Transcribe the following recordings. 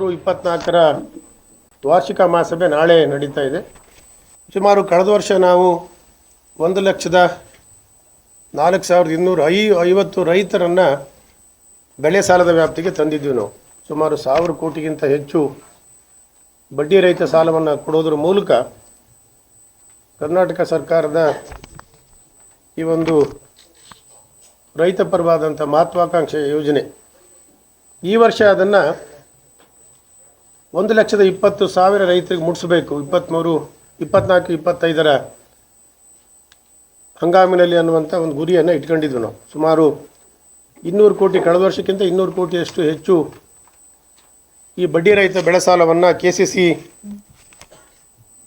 ಇಪ್ಪತ್ತ್ಮೂರು ಇಪ್ಪತ್ನಾಲ್ಕರ ವಾರ್ಷಿಕ ಮಹಾಸಭೆ ನಾಳೆ ನಡೀತಾ ಇದೆ. ಸುಮಾರು ಕಳೆದ ವರ್ಷ ನಾವು ಒಂದು ಲಕ್ಷದ ನಾಲ್ಕು ಸಾವಿರದ ಇನ್ನೂರ ಐ ಐವತ್ತು ರೈತರನ್ನು ಬೆಳೆ ಸಾಲದ ವ್ಯಾಪ್ತಿಗೆ ತಂದಿದ್ದೀವಿ ನಾವು. ಸುಮಾರು ಸಾವಿರ ಕೋಟಿಗಿಂತ ಹೆಚ್ಚು ಬಡ್ಡಿ ರಹಿತ ಸಾಲವನ್ನು ಕೊಡೋದ್ರ ಮೂಲಕ ಕರ್ನಾಟಕ ಸರ್ಕಾರದ ಈ ಒಂದು ರೈತ ಪರವಾದಂಥ ಮಹತ್ವಾಕಾಂಕ್ಷೆ ಯೋಜನೆ ಈ ವರ್ಷ ಅದನ್ನು ಒಂದು ಲಕ್ಷದ ಇಪ್ಪತ್ತು ಸಾವಿರ ರೈತರಿಗೆ ಮುಟ್ಟಿಸಬೇಕು ಇಪ್ಪತ್ತ್ಮೂರು ಇಪ್ಪತ್ನಾಲ್ಕು, ಇಪ್ಪತ್ತೈದರ ಹಂಗಾಮಿನಲ್ಲಿ ಅನ್ನುವಂಥ ಒಂದು ಗುರಿಯನ್ನು ಇಟ್ಕೊಂಡಿದ್ವಿ ನಾವು. ಸುಮಾರು ಇನ್ನೂರು ಕೋಟಿ ಕಳೆದ ವರ್ಷಕ್ಕಿಂತ ಇನ್ನೂರು ಕೋಟಿಯಷ್ಟು ಹೆಚ್ಚು ಈ ಬಡ್ಡಿ ರಹಿತ ಬೆಳೆ ಸಾಲವನ್ನು ಕೆ ಸಿ ಸಿ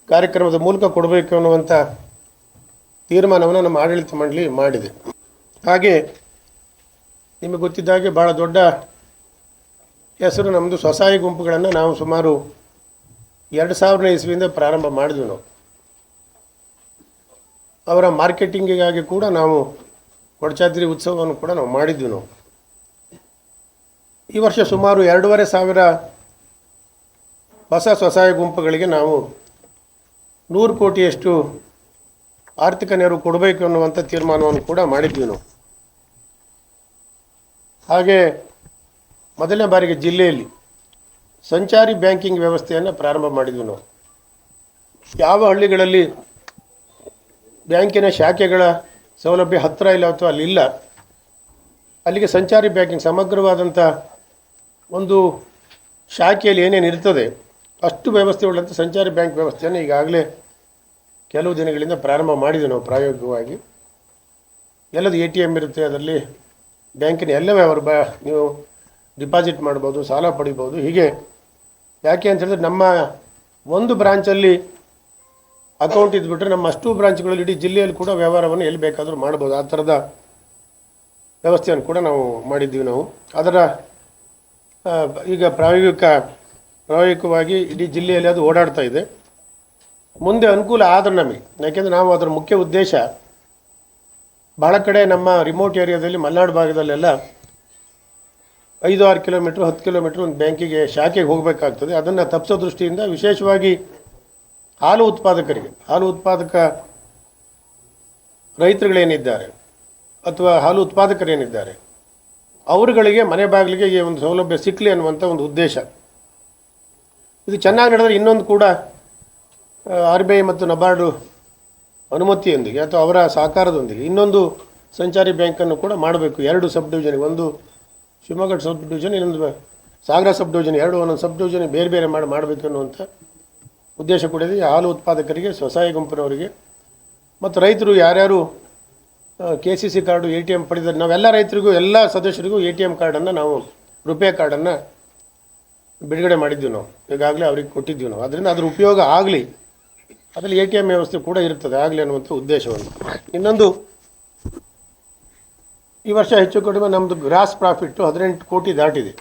ಕಾರ್ಯಕ್ರಮದ ಮೂಲಕ ಕೊಡಬೇಕು ಅನ್ನುವಂಥ ತೀರ್ಮಾನವನ್ನು ನಮ್ಮ ಆಡಳಿತ ಮಂಡಳಿ ಮಾಡಿದೆ. ಹಾಗೆ ನಿಮಗೆ ಗೊತ್ತಿದ್ದ ಹಾಗೆ ಭಾಳ ದೊಡ್ಡ ಹೆಸರು ನಮ್ಮದು ಸ್ವಸಹಾಯ ಗುಂಪುಗಳನ್ನು ನಾವು ಸುಮಾರು ಎರಡು ಸಾವಿರನೇ ಇಸ್ವಿಯಿಂದ ಪ್ರಾರಂಭ ಮಾಡಿದ್ವಿ ನಾವು. ಅವರ ಮಾರ್ಕೆಟಿಂಗಿಗಾಗಿ ಕೂಡ ನಾವು ಕೊಡಚಾದ್ರಿ ಉತ್ಸವವನ್ನು ಕೂಡ ನಾವು ಮಾಡಿದ್ವಿ ನಾವು. ಈ ವರ್ಷ ಸುಮಾರು ಎರಡೂವರೆ ಸಾವಿರ ಹೊಸ ಸ್ವಸಹಾಯ ಗುಂಪುಗಳಿಗೆ ನಾವು ನೂರು ಕೋಟಿಯಷ್ಟು ಆರ್ಥಿಕ ನೆರವು ಕೊಡಬೇಕು ಅನ್ನುವಂಥ ತೀರ್ಮಾನವನ್ನು ಕೂಡ ಮಾಡಿದ್ವಿ ನಾವು. ಹಾಗೆ ಮೊದಲನೇ ಬಾರಿಗೆ ಜಿಲ್ಲೆಯಲ್ಲಿ ಸಂಚಾರಿ ಬ್ಯಾಂಕಿಂಗ್ ವ್ಯವಸ್ಥೆಯನ್ನು ಪ್ರಾರಂಭ ಮಾಡಿದ್ವಿ ನಾವು. ಯಾವ ಹಳ್ಳಿಗಳಲ್ಲಿ ಬ್ಯಾಂಕಿನ ಶಾಖೆಗಳ ಸೌಲಭ್ಯ ಹತ್ತಿರ ಇಲ್ಲ ಅಥವಾ ಅಲ್ಲಿಲ್ಲ ಅಲ್ಲಿಗೆ ಸಂಚಾರಿ ಬ್ಯಾಂಕಿಂಗ್ ಸಮಗ್ರವಾದಂಥ ಒಂದು ಶಾಖೆಯಲ್ಲಿ ಏನೇನು ಇರ್ತದೆ, ಅಷ್ಟು ವ್ಯವಸ್ಥೆ ಉಳ್ಳಂಥ ಸಂಚಾರಿ ಬ್ಯಾಂಕ್ ವ್ಯವಸ್ಥೆಯನ್ನು ಈಗಾಗಲೇ ಕೆಲವು ದಿನಗಳಿಂದ ಪ್ರಾರಂಭ ಮಾಡಿದ್ವಿ ನಾವು ಪ್ರಾಯೋಗಿಕವಾಗಿ. ಎಲ್ಲದು ಎ ಟಿ ಎಂ ಇರುತ್ತೆ, ಅದರಲ್ಲಿ ಬ್ಯಾಂಕಿನ ಎಲ್ಲ ವ್ಯವಹಾರ ಬ ನೀವು ಡಿಪಾಸಿಟ್ ಮಾಡ್ಬೋದು, ಸಾಲ ಪಡಿಬೋದು. ಹೀಗೆ ಯಾಕೆ ಅಂತ ಹೇಳಿದ್ರೆ ನಮ್ಮ ಒಂದು ಬ್ರಾಂಚಲ್ಲಿ ಅಕೌಂಟ್ ಇದ್ಬಿಟ್ರೆ ನಮ್ಮ ಅಷ್ಟು ಬ್ರಾಂಚ್ಗಳಲ್ಲಿ ಇಡೀ ಜಿಲ್ಲೆಯಲ್ಲಿ ಕೂಡ ವ್ಯವಹಾರವನ್ನು ಎಲ್ಲಿ ಬೇಕಾದರೂ ಮಾಡ್ಬೋದು. ಆ ಥರದ ವ್ಯವಸ್ಥೆಯನ್ನು ಕೂಡ ನಾವು ಮಾಡಿದ್ದೀವಿ ನಾವು. ಅದರ ಈಗ ಪ್ರಾಯೋಗಿಕ, ಪ್ರಾಯೋಗಿಕವಾಗಿ ಇಡೀ ಜಿಲ್ಲೆಯಲ್ಲಿ ಅದು ಓಡಾಡ್ತಾ ಇದೆ. ಮುಂದೆ ಅನುಕೂಲ ಆದ್ರೆ ನಮಗೆ. ಯಾಕೆಂದರೆ ನಾವು ಅದರ ಮುಖ್ಯ ಉದ್ದೇಶ ಬಹಳ ಕಡೆ ನಮ್ಮ ರಿಮೋಟ್ ಏರಿಯಾದಲ್ಲಿ ಮಲೆನಾಡು ಭಾಗದಲ್ಲೆಲ್ಲ ಐದು ಆರು ಕಿಲೋಮೀಟ್ರ್, ಹತ್ತು ಕಿಲೋಮೀಟ್ರ್ ಒಂದು ಬ್ಯಾಂಕಿಗೆ, ಶಾಖೆಗೆ ಹೋಗಬೇಕಾಗ್ತದೆ. ಅದನ್ನು ತಪ್ಪಿಸೋ ದೃಷ್ಟಿಯಿಂದ ವಿಶೇಷವಾಗಿ ಹಾಲು ಉತ್ಪಾದಕರಿಗೆ, ಹಾಲು ಉತ್ಪಾದಕ ರೈತರುಗಳೇನಿದ್ದಾರೆ ಅಥವಾ ಹಾಲು ಉತ್ಪಾದಕರೇನಿದ್ದಾರೆ, ಅವರುಗಳಿಗೆ ಮನೆ ಬಾಗಿಲಿಗೆ ಈ ಒಂದು ಸೌಲಭ್ಯ ಸಿಕ್ಕಲಿ ಅನ್ನುವಂಥ ಒಂದು ಉದ್ದೇಶ. ಇದು ಚೆನ್ನಾಗಿ ನಡೆದರೆ ಇನ್ನೊಂದು ಕೂಡ ಆರ್ ಬಿ ಐ ಮತ್ತು ನಬಾರ್ಡು ಅನುಮತಿಯೊಂದಿಗೆ ಅಥವಾ ಅವರ ಸಹಕಾರದೊಂದಿಗೆ ಇನ್ನೊಂದು ಸಂಚಾರಿ ಬ್ಯಾಂಕನ್ನು ಕೂಡ ಮಾಡಬೇಕು. ಎರಡು ಸಬ್ ಡಿವಿಷನ್ಗೆ ಒಂದು ಶಿವಮೊಗ್ಗ ಸಬ್ ಡಿವಿಷನ್ ಇನ್ನೊಂದು ಸಾಗರ ಸಬ್ ಡಿವಿಷನ್ ಎರಡು ಒಂದೊಂದು ಸಬ್ ಡಿವಿಷನ್ ಬೇರೆ ಬೇರೆ ಮಾಡಿ ಮಾಡಬೇಕು ಅನ್ನುವಂಥ ಉದ್ದೇಶ ಕೂಡ ಇದೆ. ಈ ಹಾಲು ಉತ್ಪಾದಕರಿಗೆ, ಸ್ವಸಹಾಯ ಗುಂಪಿನವರಿಗೆ, ಮತ್ತು ರೈತರು ಯಾರ್ಯಾರು K C C card, A T M ಪಡೆದರೆ ನಾವೆಲ್ಲ ರೈತರಿಗೂ, ಎಲ್ಲ ಸದಸ್ಯರಿಗೂ ಎ ಟಿ ಎಂ ಕಾರ್ಡನ್ನು ನಾವು, ರುಪೇ ಕಾರ್ಡನ್ನು ಬಿಡುಗಡೆ ಮಾಡಿದ್ವಿ ನಾವು. ಈಗಾಗಲೇ ಅವ್ರಿಗೆ ಕೊಟ್ಟಿದ್ವಿ ನಾವು. ಅದರಿಂದ ಅದ್ರ ಉಪಯೋಗ ಆಗಲಿ. ಅದರಲ್ಲಿ ಎ ಟಿ ಎಂ ವ್ಯವಸ್ಥೆ ಕೂಡ ಇರ್ತದೆ. ಆಗಲಿ ಅನ್ನುವಂಥ ಉದ್ದೇಶವನ್ನು. ಇನ್ನೊಂದು ಈ ವರ್ಷ ಹೆಚ್ಚು ಕಡಿಮೆ ನಮ್ಮದು ಗ್ರಾಸ್ ಪ್ರಾಫಿಟ್ಟು ಹದಿನೆಂಟು ಕೋಟಿ ದಾಟಿದೆ.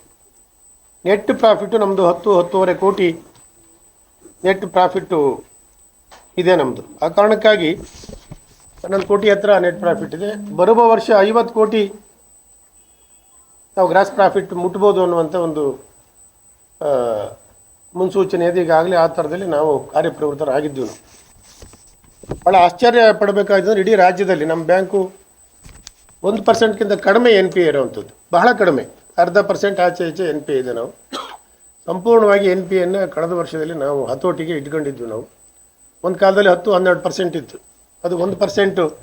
ನೆಟ್ ಪ್ರಾಫಿಟ್ಟು ನಮ್ಮದು ಹತ್ತು, ಹತ್ತುವರೆ ಕೋಟಿ ನೆಟ್ ಪ್ರಾಫಿಟ್ಟು ಇದೆ ನಮ್ಮದು ಆ ಕಾರಣಕ್ಕಾಗಿ ಹನ್ನೊಂದು ಕೋಟಿ ಹತ್ರ ನೆಟ್ ಪ್ರಾಫಿಟ್ ಇದೆ. ಬರುವ ವರ್ಷ ಐವತ್ತು ಕೋಟಿ ನಾವು ಗ್ರಾಸ್ ಪ್ರಾಫಿಟ್ ಮುಟ್ಬೋದು ಅನ್ನುವಂಥ ಒಂದು ಮುನ್ಸೂಚನೆ ಇದೆ ಈಗಾಗಲೇ ಆ ಥರದಲ್ಲಿ ನಾವು ಕಾರ್ಯಪ್ರವೃತ್ತರಾಗಿದ್ದೀವಿ. ಭಾಳ ಆಶ್ಚರ್ಯ ಪಡಬೇಕಾದ್ರೆ ಇಡೀ ರಾಜ್ಯದಲ್ಲಿ ನಮ್ಮ ಬ್ಯಾಂಕು ಒಂದು ಪರ್ಸೆಂಟ್ಗಿಂತ ಕಡಿಮೆ ಎನ್ ಪಿ ಇರುವಂಥದ್ದು. ಬಹಳ ಕಡಿಮೆ. ಅರ್ಧ ಪರ್ಸೆಂಟ್ ಆಚೆ ಈಚೆ ಎನ್ ಪಿ ಇದೆ ನಾವು. ಸಂಪೂರ್ಣವಾಗಿ ಎನ್ ಪಿ ಅನ್ನು ಕಳೆದ ವರ್ಷದಲ್ಲಿ ನಾವು ಹತೋಟಿಗೆ ಇಟ್ಕೊಂಡಿದ್ವಿ ನಾವು. ಒಂದು ಕಾಲದಲ್ಲಿ ಹತ್ತು, ಹನ್ನೆರಡು ಪರ್ಸೆಂಟ್ ಇತ್ತು. ಅದು ಒಂದು ಪರ್ಸೆಂಟು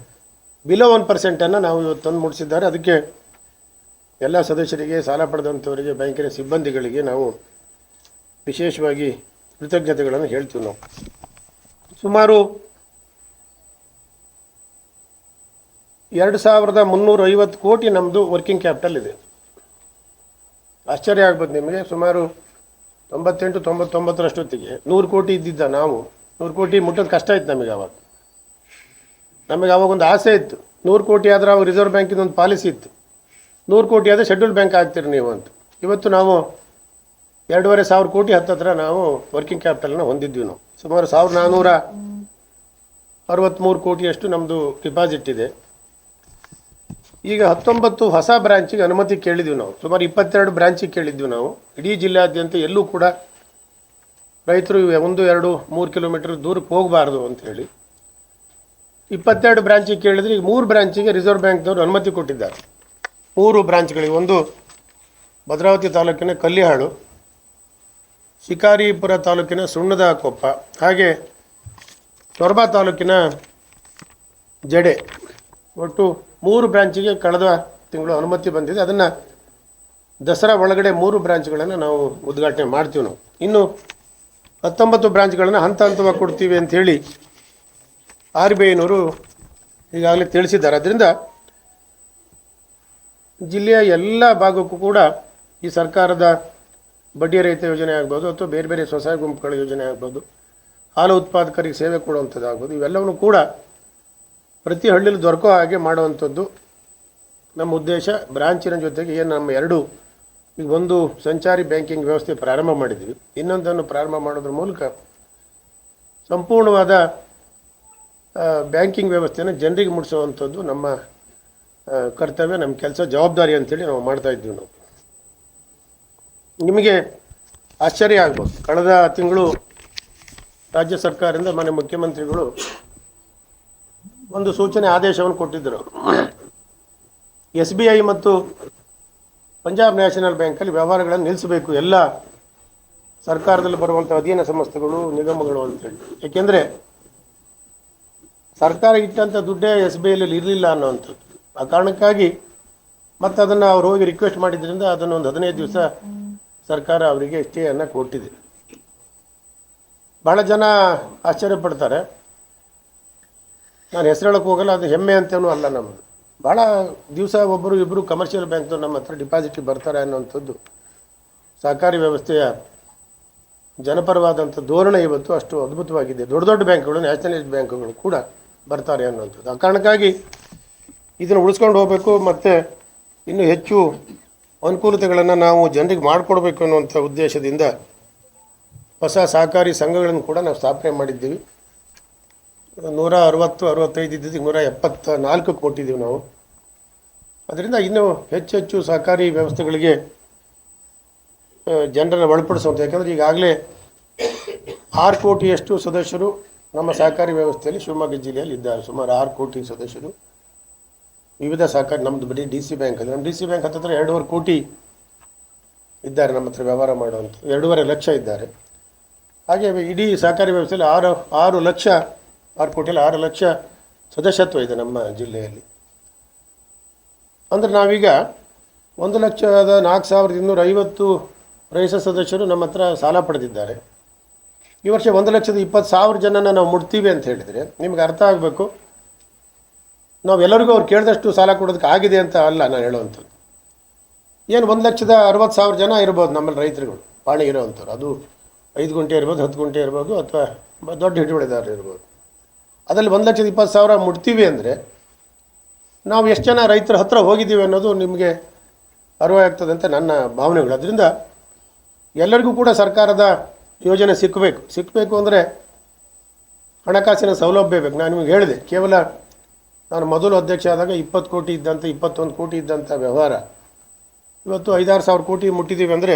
ಬಿಲೋ ಒನ್ ಪರ್ಸೆಂಟನ್ನು ನಾವು ಇವತ್ತು ತಂದು ಮುಟ್ಟಿಸಿದ್ದಾರೆ ಅದಕ್ಕೆ ಎಲ್ಲ ಸದಸ್ಯರಿಗೆ, ಸಾಲ ಪಡೆದಂಥವರಿಗೆ, ಬ್ಯಾಂಕಿನ ಸಿಬ್ಬಂದಿಗಳಿಗೆ ನಾವು ವಿಶೇಷವಾಗಿ ಕೃತಜ್ಞತೆಗಳನ್ನು ಹೇಳ್ತೀವಿ ನಾವು. ಸುಮಾರು ಎರಡು ಸಾವಿರದ ಮುನ್ನೂರ ಐವತ್ತು ಕೋಟಿ ನಮ್ಮದು ವರ್ಕಿಂಗ್ ಕ್ಯಾಪಿಟಲ್ ಇದೆ. ಆಶ್ಚರ್ಯ ಆಗ್ಬೋದು ನಿಮಗೆ, ಸುಮಾರು ತೊಂಬತ್ತೆಂಟು, ತೊಂಬತ್ತೊಂಬತ್ತರಷ್ಟೊತ್ತಿಗೆ ನೂರು ಕೋಟಿ ಇದ್ದಿದ್ದ ನಾವು. ನೂರು ಕೋಟಿ ಮುಟ್ಟೋದು ಕಷ್ಟ ಇತ್ತು ನಮಗೆ ಅವಾಗ. ನಮಗೆ ಅವಾಗ ಒಂದು ಆಸೆ ಇತ್ತು. ನೂರು ಕೋಟಿ ಆದ್ರೆ ಅವಾಗ ರಿಸರ್ವ್ ಬ್ಯಾಂಕಿನ ಒಂದು ಪಾಲಿಸಿ ಇತ್ತು. ನೂರು ಕೋಟಿ ಆದರೆ ಶೆಡ್ಯೂಲ್ ಬ್ಯಾಂಕ್ ಆಗ್ತೀರಿ ನೀವು ಅಂತ. ಇವತ್ತು ನಾವು ಎರಡೂವರೆ ಸಾವಿರ ಕೋಟಿ ಹತ್ತತ್ರ ನಾವು ವರ್ಕಿಂಗ್ ಕ್ಯಾಪಿಟಲ್ನ ಹೊಂದಿದ್ವಿ ನಾವು. ಸುಮಾರು ಸಾವಿರದ ನಾನ್ನೂರ ಅರವತ್ತ್ಮೂರು ಕೋಟಿಯಷ್ಟು ನಮ್ಮದು ಡಿಪಾಸಿಟ್ ಇದೆ. ಈಗ ಹತ್ತೊಂಬತ್ತು ಹೊಸ ಬ್ರಾಂಚಿಗೆ ಅನುಮತಿ ಕೇಳಿದ್ವಿ ನಾವು. ಸುಮಾರು ಇಪ್ಪತ್ತೆರಡು ಬ್ರಾಂಚಿಗೆ ಕೇಳಿದ್ವಿ ನಾವು. ಇಡೀ ಜಿಲ್ಲೆಯಾದ್ಯಂತ ಎಲ್ಲೂ ಕೂಡ ರೈತರು ಒಂದು, ಎರಡು, ಮೂರು ಕಿಲೋಮೀಟರ್ ದೂರಕ್ಕೆ ಹೋಗಬಾರ್ದು ಅಂತ ಹೇಳಿ ಇಪ್ಪತ್ತೆರಡು ಬ್ರಾಂಚಿಗೆ ಕೇಳಿದ್ರೆ ಈಗ ಮೂರು ಬ್ರಾಂಚಿಗೆ ರಿಸರ್ವ್ ಬ್ಯಾಂಕ್ನವರು ಅನುಮತಿ ಕೊಟ್ಟಿದ್ದಾರೆ. ಮೂರು ಬ್ರಾಂಚ್ಗಳಿಗೆ. ಒಂದು ಭದ್ರಾವತಿ ತಾಲೂಕಿನ ಕಲ್ಲಿಹಾಳು, ಶಿಕಾರಿಪುರ ತಾಲೂಕಿನ ಸುಣ್ಣದ ಕೊಪ್ಪ ಹಾಗೆ ಸೊರಬ ತಾಲೂಕಿನ ಜಡೆ. ಒಟ್ಟು ಮೂರು ಬ್ರಾಂಚಿಗೆ ಕಳೆದ ತಿಂಗಳು ಅನುಮತಿ ಬಂದಿದೆ. ಅದನ್ನು ದಸರಾ ಒಳಗಡೆ ಮೂರು ಬ್ರಾಂಚ್ಗಳನ್ನು ನಾವು ಉದ್ಘಾಟನೆ ಮಾಡ್ತೀವಿ ನಾವು. ಇನ್ನು ಹತ್ತೊಂಬತ್ತು ಬ್ರಾಂಚ್ಗಳನ್ನು ಹಂತ ಹಂತವಾಗಿ ಕೊಡ್ತೀವಿ ಅಂಥೇಳಿ ಆರ್ ಬಿ ಐನವರು ಈಗಾಗಲೇ ತಿಳಿಸಿದ್ದಾರೆ. ಅದರಿಂದ ಜಿಲ್ಲೆಯ ಎಲ್ಲ ಭಾಗಕ್ಕೂ ಕೂಡ ಈ ಸರ್ಕಾರದ ಬಡ್ಡಿ ರಹಿತ ಯೋಜನೆ ಆಗ್ಬೋದು ಅಥವಾ ಬೇರೆ ಬೇರೆ ಸ್ವಸಹಾಯ ಗುಂಪುಗಳ ಯೋಜನೆ ಆಗ್ಬೋದು. ಹಾಲು ಉತ್ಪಾದಕರಿಗೆ ಸೇವೆ ಕೊಡುವಂಥದ್ದಾಗ್ಬೋದು. ಇವೆಲ್ಲವನ್ನು ಕೂಡ ಪ್ರತಿ ಹಳ್ಳಿಲಿ ದೊರಕೋ ಹಾಗೆ ಮಾಡುವಂಥದ್ದು. ನಮ್ಮ ಉದ್ದೇಶ ಬ್ರಾಂಚಿನ ಜೊತೆಗೆ ಏನು ನಮ್ಮ ಎರಡು ಈಗ ಒಂದು ಸಂಚಾರಿ ಬ್ಯಾಂಕಿಂಗ್ ವ್ಯವಸ್ಥೆ ಪ್ರಾರಂಭ ಮಾಡಿದ್ವಿ. ಇನ್ನೊಂದನ್ನು ಪ್ರಾರಂಭ ಮಾಡೋದ್ರ ಮೂಲಕ ಸಂಪೂರ್ಣವಾದ ಬ್ಯಾಂಕಿಂಗ್ ವ್ಯವಸ್ಥೆಯನ್ನು ಜನರಿಗೆ ಮುಟ್ಟಿಸುವಂಥದ್ದು ನಮ್ಮ ಕರ್ತವ್ಯ, ನಮ್ಮ ಕೆಲಸ ಜವಾಬ್ದಾರಿ ಅಂತೇಳಿ ನಾವು ಮಾಡ್ತಾ ಇದ್ವಿ ನಾವು. ನಿಮಗೆ ಆಶ್ಚರ್ಯ ಆಗ್ಬೋದು. ಕಳೆದ ತಿಂಗಳು ರಾಜ್ಯ ಸರ್ಕಾರದಿಂದ ಮಾನ್ಯ ಮುಖ್ಯಮಂತ್ರಿಗಳು ಒಂದು ಸೂಚನೆ ಆದೇಶವನ್ನು ಕೊಟ್ಟಿದ್ದರು. ಎಸ್ ಬಿ ಐ ಮತ್ತು ಪಂಜಾಬ್ ನ್ಯಾಷನಲ್ ಬ್ಯಾಂಕಲ್ಲಿ ವ್ಯವಹಾರಗಳನ್ನು ನಿಲ್ಲಿಸಬೇಕು. ಎಲ್ಲ ಸರ್ಕಾರದಲ್ಲಿ ಬರುವಂಥ ಅಧೀನ ಸಂಸ್ಥೆಗಳು, ನಿಗಮಗಳು ಅಂತೇಳಿ ಏಕೆಂದರೆ ಸರ್ಕಾರ ಇಟ್ಟಂಥ ದುಡ್ಡೇ ಎಸ್ ಬಿ ಐಲಿ ಇರಲಿಲ್ಲ ಅನ್ನೋವಂಥದ್ದು. ಆ ಕಾರಣಕ್ಕಾಗಿ ಮತ್ತು ಅದನ್ನು ಅವ್ರು ಹೋಗಿ ರಿಕ್ವೆಸ್ಟ್ ಮಾಡಿದ್ರಿಂದ ಅದನ್ನು ಒಂದು ಹದಿನೈದು ದಿವಸ ಸರ್ಕಾರ ಅವರಿಗೆ ಸ್ಟೇಯನ್ನು ಕೊಟ್ಟಿದೆ. ಬಹಳ ಜನ ಆಶ್ಚರ್ಯ ಪಡ್ತಾರೆ ನಾನು ಹೆಸರು ಹೇಳಕ್ಕೆ ಹೋಗಲ್ಲ, ಅದು ಹೆಮ್ಮೆ ಅಂತೇನೂ ಅಲ್ಲ ನಮ್ಮದು ಭಾಳ ದಿವಸ ಒಬ್ಬರು ಇಬ್ಬರು ಕಮರ್ಷಿಯಲ್ ಬ್ಯಾಂಕ್ದು ನಮ್ಮ ಹತ್ರ ಡಿಪಾಸಿಟಿಗೆ ಬರ್ತಾರೆ ಅನ್ನೋವಂಥದ್ದು ಸಹಕಾರಿ ವ್ಯವಸ್ಥೆಯ ಜನಪರವಾದಂಥ ಧೋರಣೆ ಇವತ್ತು ಅಷ್ಟು ಅದ್ಭುತವಾಗಿದೆ. ದೊಡ್ಡ ದೊಡ್ಡ ಬ್ಯಾಂಕ್ಗಳು ನ್ಯಾಷನಲೈಸ್ಡ್ ಬ್ಯಾಂಕ್ಗಳು ಕೂಡ ಬರ್ತಾರೆ ಅನ್ನೋವಂಥದ್ದು ಆ ಕಾರಣಕ್ಕಾಗಿ ಇದನ್ನು ಉಳಿಸ್ಕೊಂಡು ಹೋಗಬೇಕು ಮತ್ತು ಇನ್ನೂ ಹೆಚ್ಚು ಅನುಕೂಲತೆಗಳನ್ನು ನಾವು ಜನರಿಗೆ ಮಾಡಿಕೊಡ್ಬೇಕು ಅನ್ನುವಂಥ ಉದ್ದೇಶದಿಂದ ಹೊಸ ಸಹಕಾರಿ ಸಂಘಗಳನ್ನು ಕೂಡ ನಾವು ಸ್ಥಾಪನೆ ಮಾಡಿದ್ದೀವಿ. ನೂರ ಅರವತ್ತು, ಅರವತ್ತೈದು ಇದ್ದಿದ್ದು ನೂರ ಎಪ್ಪತ್ತ ನಾಲ್ಕು ಕೊಟ್ಟಿದ್ದೀವಿ ನಾವು. ಅದರಿಂದ ಇನ್ನೂ ಹೆಚ್ಚು ಹೆಚ್ಚು ಸಹಕಾರಿ ವ್ಯವಸ್ಥೆಗಳಿಗೆ ಜನರನ್ನು ಒಳಪಡಿಸುವಂಥ ಯಾಕಂದರೆ ಈಗಾಗಲೇ ಆರು ಕೋಟಿಯಷ್ಟು ಸದಸ್ಯರು ನಮ್ಮ ಸಹಕಾರಿ ವ್ಯವಸ್ಥೆಯಲ್ಲಿ ಶಿವಮೊಗ್ಗ ಜಿಲ್ಲೆಯಲ್ಲಿ ಇದ್ದಾರೆ. ಸುಮಾರು ಆರು ಕೋಟಿ ಸದಸ್ಯರು. ವಿವಿಧ ಸಹಕಾರಿ ನಮ್ಮದು ಬರೀ ಡಿ ಸಿ ಬ್ಯಾಂಕ್ ಅಲ್ಲಿ ನಮ್ಮ ಡಿ ಸಿ ಬ್ಯಾಂಕ್ ಹತ್ತಿರ ಎರಡೂವರೆ ಕೋಟಿ ಇದ್ದಾರೆ ನಮ್ಮ ಹತ್ರ ವ್ಯವಹಾರ ಮಾಡುವಂಥ ಎರಡೂವರೆ ಲಕ್ಷ ಇದ್ದಾರೆ. ಹಾಗೆ ಇಡೀ ಸಹಕಾರಿ ವ್ಯವಸ್ಥೆಯಲ್ಲಿ ಆರು ಆರು ಲಕ್ಷ ಆರು ಕೋಟಿಯಲ್ಲಿ ಆರು ಲಕ್ಷ ಸದಸ್ಯತ್ವ ಇದೆ ನಮ್ಮ ಜಿಲ್ಲೆಯಲ್ಲಿ. ಅಂದರೆ ನಾವೀಗ ಒಂದು ಲಕ್ಷದ ನಾಲ್ಕು ಸಾವಿರದ ಇನ್ನೂರ ಐವತ್ತು ರೈತ ಸದಸ್ಯರು ನಮ್ಮ ಹತ್ರ ಸಾಲ ಪಡೆದಿದ್ದಾರೆ. ಈ ವರ್ಷ ಒಂದು ಲಕ್ಷದ ಇಪ್ಪತ್ತು ಸಾವಿರ ಜನನ ನಾವು ಮುಟ್ತೀವಿ ಅಂತ ಹೇಳಿದರೆ ನಿಮ್ಗೆ ಅರ್ಥ ಆಗಬೇಕು. ನಾವೆಲ್ಲರಿಗೂ ಅವ್ರು ಕೇಳಿದಷ್ಟು ಸಾಲ ಕೊಡೋದಕ್ಕೆ ಆಗಿದೆ ಅಂತ ಅಲ್ಲ ನಾನು ಹೇಳುವಂಥದ್ದು. ಏನು ಒಂದು ಲಕ್ಷದ ಅರವತ್ತು ಸಾವಿರ ಜನ ಇರ್ಬೋದು ನಮ್ಮಲ್ಲಿ ರೈತರುಗಳು ಪಾಣಿ ಇರೋವಂಥವ್ರು. ಅದು ಐದು ಗುಂಟೆ ಇರ್ಬೋದು, ಹತ್ತು ಗುಂಟೆ ಇರ್ಬೋದು ಅಥವಾ ದೊಡ್ಡ ಹಿಡುವಳಿದಾರರು ಇರ್ಬೋದು ಅದರಲ್ಲಿ ಒಂದು ಲಕ್ಷದ ಇಪ್ಪತ್ತು ಸಾವಿರ ಮುಟ್ತೀವಿ ಅಂದರೆ ನಾವು ಎಷ್ಟು ಜನ ರೈತರ ಹತ್ರ ಹೋಗಿದ್ದೀವಿ ಅನ್ನೋದು ನಿಮಗೆ ಅರಿವಾಗ್ತದೆ ಅಂತ ನನ್ನ ಭಾವನೆಗಳು. ಅದರಿಂದ ಎಲ್ಲರಿಗೂ ಕೂಡ ಸರ್ಕಾರದ ಯೋಜನೆ ಸಿಕ್ಕಬೇಕು ಸಿಕ್ಕಬೇಕು ಅಂದರೆ ಹಣಕಾಸಿನ ಸೌಲಭ್ಯ ಬೇಕು. ನಾನು ನಿಮಗೆ ಹೇಳಿದೆ, ಕೇವಲ ನಾನು ಮೊದಲು ಅಧ್ಯಕ್ಷ ಆದಾಗ ಇಪ್ಪತ್ತು ಕೋಟಿ ಇದ್ದಂಥ ಇಪ್ಪತ್ತೊಂದು ಕೋಟಿ ಇದ್ದಂಥ ವ್ಯವಹಾರ. ಇವತ್ತು ಐದಾರು ಸಾವಿರ ಕೋಟಿ ಮುಟ್ಟಿದ್ದೀವಿ ಅಂದರೆ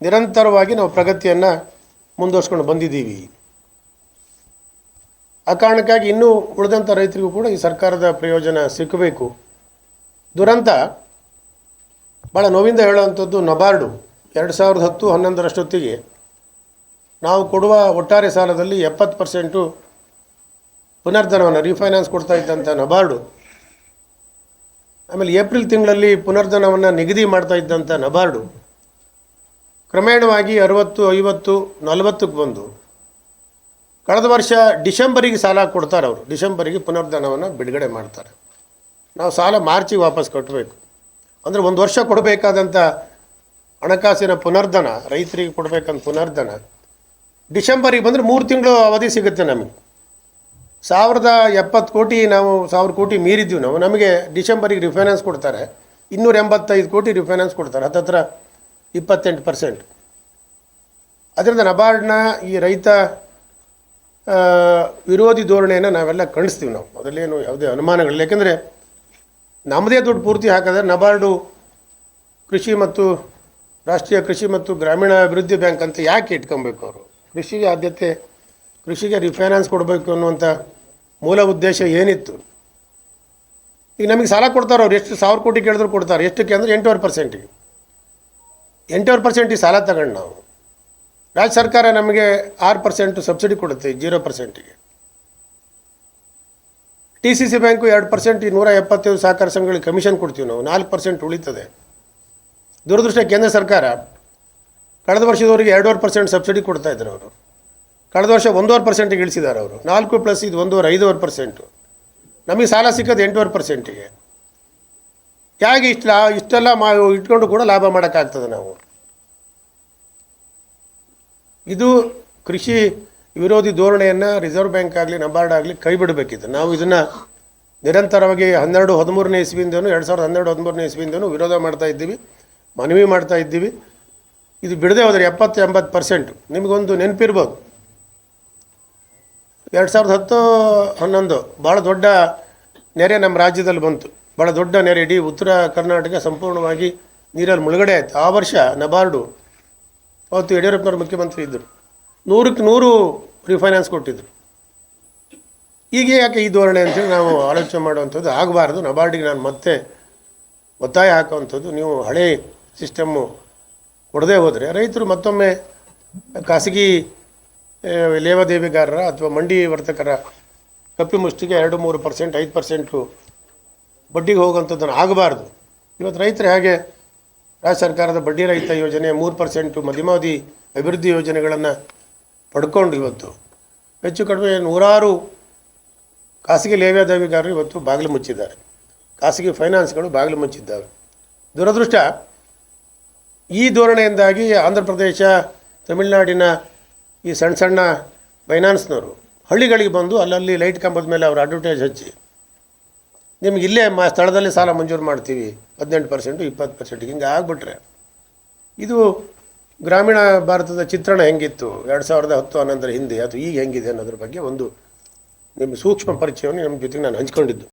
ನಿರಂತರವಾಗಿ ನಾವು ಪ್ರಗತಿಯನ್ನು ಮುಂದುವರ್ಸ್ಕೊಂಡು ಬಂದಿದ್ದೀವಿ. ಆ ಕಾರಣಕ್ಕಾಗಿ ಇನ್ನೂ ಉಳಿದಂಥ ರೈತರಿಗೂ ಕೂಡ ಈ ಸರ್ಕಾರದ ಪ್ರಯೋಜನ ಸಿಕ್ಕಬೇಕು ದುರಂತ ಭಾಳ ನೋವಿಂದ ಹೇಳುವಂಥದ್ದು ನಬಾರ್ಡು. ಎರಡು ಸಾವಿರದ ಹತ್ತು ಹನ್ನೊಂದರಷ್ಟೊತ್ತಿಗೆ ನಾವು ಕೊಡುವ ಒಟ್ಟಾರೆ ಸಾಲದಲ್ಲಿ ಎಪ್ಪತ್ತು ಪರ್ಸೆಂಟು ಪುನರ್ಧನವನ್ನು ರೀಫೈನಾನ್ಸ್ ಕೊಡ್ತಾ ಇದ್ದಂಥ ನಬಾರ್ಡು. ಆಮೇಲೆ ಏಪ್ರಿಲ್ ತಿಂಗಳಲ್ಲಿ ಪುನರ್ಧನವನ್ನು ನಿಗದಿ ಮಾಡ್ತಾ ಇದ್ದಂಥ ನಬಾರ್ಡು. ಕ್ರಮೇಣವಾಗಿ ಅರವತ್ತು, ಐವತ್ತು, ನಲವತ್ತಕ್ಕೆ ಬಂದು. ಕಳೆದ ವರ್ಷ ಡಿಸೆಂಬರಿಗೆ ಸಾಲ ಕೊಡ್ತಾರೆ ಅವರು. ಡಿಸೆಂಬರಿಗೆ ಪುನರ್ಧನವನ್ನು ಬಿಡುಗಡೆ ಮಾಡ್ತಾರೆ. ನಾವು ಸಾಲ ಮಾರ್ಚಿಗೆ ವಾಪಸ್ ಕಟ್ಟಬೇಕು ಅಂದರೆ ಒಂದು ವರ್ಷ ಕೊಡಬೇಕಾದಂಥ ಹಣಕಾಸಿನ ಪುನರ್ಧನ, ರೈತರಿಗೆ ಕೊಡಬೇಕಂತ ಪುನರ್ಧನ, ಡಿಸೆಂಬರಿಗೆ ಬಂದರೆ ಮೂರು ತಿಂಗಳು ಅವಧಿ ಸಿಗುತ್ತೆ ನಮಗೆ. ಸಾವಿರದ ಎಪ್ಪತ್ತು ಕೋಟಿ ನಾವು ಸಾವಿರ ಕೋಟಿ ಮೀರಿದ್ದೀವಿ ನಾವು. ನಮಗೆ ಡಿಸೆಂಬರಿಗೆ ರಿಫೈನಾನ್ಸ್ ಕೊಡ್ತಾರೆ. ಇನ್ನೂರ ಎಂಬತ್ತೈದು ಕೋಟಿ ರಿಫೈನಾನ್ಸ್ ಕೊಡ್ತಾರೆ. ಹತ್ತತ್ರ ಇಪ್ಪತ್ತೆಂಟು ಪರ್ಸೆಂಟ್ ಅದರಿಂದ ನಬಾರ್ಡ್ನ ಈ ರೈತ ವಿರೋಧಿ ಧೋರಣೆಯನ್ನು ನಾವೆಲ್ಲ ಕಾಣಿಸ್ತೀವಿ ನಾವು. ಅದರಲ್ಲೇನು ಯಾವುದೇ ಅನುಮಾನಗಳಿಲ್ಲ. ಯಾಕೆಂದರೆ ನಮ್ಮದೇ ದುಡ್ಡು ಪೂರ್ತಿ ಹಾಕಿದ್ರೆ ನಬಾರ್ಡು ಕೃಷಿ ಮತ್ತು ರಾಷ್ಟ್ರೀಯ ಕೃಷಿ ಮತ್ತು ಗ್ರಾಮೀಣ ಅಭಿವೃದ್ಧಿ ಬ್ಯಾಂಕ್ ಅಂತ ಯಾಕೆ ಇಟ್ಕೊಬೇಕು ಅವರು? ಕೃಷಿಗೆ ಆದ್ಯತೆ, ಕೃಷಿಗೆ ರಿಫೈನಾನ್ಸ್ ಕೊಡಬೇಕು ಅನ್ನುವಂಥ ಮೂಲ ಉದ್ದೇಶ ಏನಿತ್ತು? ಈಗ ನಮಗೆ ಸಾಲ ಕೊಡ್ತಾರೆ ಅವ್ರು? ಎಷ್ಟು ಸಾವಿರ ಕೋಟಿ ಕೇಳಿದ್ರು ಕೊಡ್ತಾರೆ. ಎಷ್ಟಕ್ಕೆ ಅಂದರೆ ಎಂಟೂವರೆ ಪರ್ಸೆಂಟಿಗೆ ಎಂಟೂವರೆ ಪರ್ಸೆಂಟಿಗೆ ಸಾಲ ತಗೊಂಡು ನಾವು. ರಾಜ್ಯ ಸರ್ಕಾರ ನಮಗೆ ಆರು ಪರ್ಸೆಂಟ್ ಸಬ್ಸಿಡಿ ಕೊಡುತ್ತೆ ಜೀರೋ ಪರ್ಸೆಂಟಿಗೆ ಟಿ ಸಿ ಸಿ ಬ್ಯಾಂಕು ಎರಡು ಪರ್ಸೆಂಟ್ ನೂರ ಎಪ್ಪತ್ತೈದು ಸಹಕಾರ ಸಂಘಗಳಿಗೆ ಕಮಿಷನ್ ಕೊಡ್ತೀವಿ ನಾವು, ನಾಲ್ಕು ಪರ್ಸೆಂಟ್ ಉಳಿತದೆ. ದುರದೃಷ್ಟ ಕೇಂದ್ರ ಸರ್ಕಾರ ಕಳೆದ ವರ್ಷದವರೆಗೆ ಎರಡೂವರೆ ಪರ್ಸೆಂಟ್ ಸಬ್ಸಿಡಿ ಕೊಡ್ತಾ ಇದ್ರು ಅವರು. ಕಳೆದ ವರ್ಷ ಒಂದೂವರೆ ಪರ್ಸೆಂಟಿಗೆ ಇಳಿಸಿದ್ದಾರೆ ಅವರು. ನಾಲ್ಕು ಪ್ಲಸ್ ಇದು ಒಂದೂವರೆ, ಐದೂವರೆ ಪರ್ಸೆಂಟು ನಮಗೆ ಸಾಲ ಸಿಕ್ಕೋದು ಎಂಟೂವರೆ ಪರ್ಸೆಂಟಿಗೆ ಹೇಗೆ ಇಷ್ಟು, ಇಷ್ಟೆಲ್ಲ ಮಾ ಇಟ್ಕೊಂಡು ಕೂಡ ಲಾಭ ಮಾಡೋಕ್ಕಾಗ್ತದೆ ನಾವು. ಇದು ಕೃಷಿ ವಿರೋಧಿ ಧೋರಣೆಯನ್ನು ರಿಸರ್ವ್ ಬ್ಯಾಂಕ್ ಆಗಲಿ ನಬಾರ್ಡ್ ಆಗಲಿ ಕೈ ಬಿಡಬೇಕಿತ್ತು. ನಾವು ಇದನ್ನು ನಿರಂತರವಾಗಿ ಹನ್ನೆರಡು, ಹದಿಮೂರನೇ ಇಸ್ವಿಯಿಂದನೂ, ಎರಡು ಸಾವಿರದ ಹನ್ನೆರಡು, ಹದಿಮೂರನೇ ಇಸ್ವಿಯಿಂದನೂ ವಿರೋಧ ಮಾಡ್ತಾ ಇದ್ದೀವಿ, ಮನವಿ ಮಾಡ್ತಾ ಇದ್ದೀವಿ. ಇದು ಬಿಡದೆ ಹೋದರೆ ಎಪ್ಪತ್ತು, ಎಂಬತ್ತು ಪರ್ಸೆಂಟ್. ನಿಮಗೊಂದು ನೆನಪಿರ್ಬೋದು. ಎರಡು ಸಾವಿರದ ಹತ್ತು ಹನ್ನೊಂದು ಭಾಳ ದೊಡ್ಡ ನೆರೆ ನಮ್ಮ ರಾಜ್ಯದಲ್ಲಿ ಬಂತು. ಭಾಳ ದೊಡ್ಡ ನೆರೆ. ಇಡೀ ಉತ್ತರ ಕರ್ನಾಟಕ ಸಂಪೂರ್ಣವಾಗಿ ನೀರಲ್ಲಿ ಮುಳುಗಡೆ ಆಯಿತು. ಆ ವರ್ಷ ನಬಾರ್ಡು ಅವತ್ತು ಯಡಿಯೂರಪ್ಪನವರು ಮುಖ್ಯಮಂತ್ರಿ ಇದ್ದರು ನೂರಕ್ಕೆ ನೂರು ರಿಫೈನಾನ್ಸ್ ಕೊಟ್ಟಿದ್ದರು ಈಗ ಯಾಕೆ ಈ ಧೋರಣೆ ಅಂತೇಳಿ ನಾವು ಆಲೋಚನೆ ಮಾಡುವಂಥದ್ದು ಆಗಬಾರ್ದು. ನಬಾರ್ಡಿಗೆ ನಾನು ಮತ್ತೆ ಒತ್ತಾಯ ಹಾಕುವಂಥದ್ದು ನೀವು ಹಳೆ ಸಿಸ್ಟಮ್ಮು ಕೊಡದೇ ಹೋದರೆ ರೈತರು ಮತ್ತೊಮ್ಮೆ ಖಾಸಗಿ ಲೇವಾದೇವಿಗಾರರ ಅಥವಾ ಮಂಡಿ ವರ್ತಕರ ಕಪ್ಪಿ ಮುಷ್ಟಿಗೆ ಎರಡು, ಮೂರು ಪರ್ಸೆಂಟ್ ಐದು ಪರ್ಸೆಂಟು ಬಡ್ಡಿಗೆ ಹೋಗುವಂಥದ್ದನ್ನು ಆಗಬಾರ್ದು. ಇವತ್ತು ರೈತರು ಹೇಗೆ ರಾಜ್ಯ ಸರ್ಕಾರದ ಬಡ್ಡಿ ರಹಿತ ಯೋಜನೆ ಮೂರು ಪರ್ಸೆಂಟು ಮಧ್ಯಮಾವಧಿ ಅಭಿವೃದ್ಧಿ ಯೋಜನೆಗಳನ್ನು ಪಡ್ಕೊಂಡು ಇವತ್ತು. ಹೆಚ್ಚು ಕಡಿಮೆ ನೂರಾರು ಖಾಸಗಿ ಲೇವಾದೇವಿಗಾರರು ಇವತ್ತು ಬಾಗಿಲು ಮುಚ್ಚಿದ್ದಾರೆ. ಖಾಸಗಿ ಫೈನಾನ್ಸ್ಗಳು ಬಾಗಿಲು ಮುಚ್ಚಿದ್ದಾವೆ. ದುರದೃಷ್ಟ, ಈ ಧೋರಣೆಯಿಂದಾಗಿ ಆಂಧ್ರ ಪ್ರದೇಶ, ತಮಿಳುನಾಡಿನ ಈ ಸಣ್ಣ ಸಣ್ಣ ಫೈನಾನ್ಸ್ನವರು ಹಳ್ಳಿಗಳಿಗೆ ಬಂದು ಅಲ್ಲಲ್ಲಿ ಲೈಟ್ ಕಂಬದ ಮೇಲೆ ಅವರು ಅಡ್ವರ್ಟೈಸ್ ಹಚ್ಚಿ ನಿಮ್ಗೆ ಇಲ್ಲೇ ಮ ಸ್ಥಳದಲ್ಲಿ ಸಾಲ ಮಂಜೂರು ಮಾಡ್ತೀವಿ. ಹದಿನೆಂಟು ಪರ್ಸೆಂಟು, ಇಪ್ಪತ್ತು ಪರ್ಸೆಂಟ್ ಹಿಂಗೆ ಆಗಿಬಿಟ್ರೆ. ಇದು ಗ್ರಾಮೀಣ ಭಾರತದ ಚಿತ್ರಣ ಹೆಂಗಿತ್ತು? ಎರಡು ಸಾವಿರದ ಹತ್ತು ಹನ್ನೊಂದರ ಹಿಂದೆ, ಅಥವಾ ಈಗ ಹೆಂಗಿದೆ ಅನ್ನೋದ್ರ ಬಗ್ಗೆ ಒಂದು ನಿಮ್ಮ ಸೂಕ್ಷ್ಮ ಪರಿಚಯವನ್ನು ನಿಮ್ಮ ಜೊತೆಗೆ ನಾನು ಹಂಚ್ಕೊಂಡಿದ್ದು.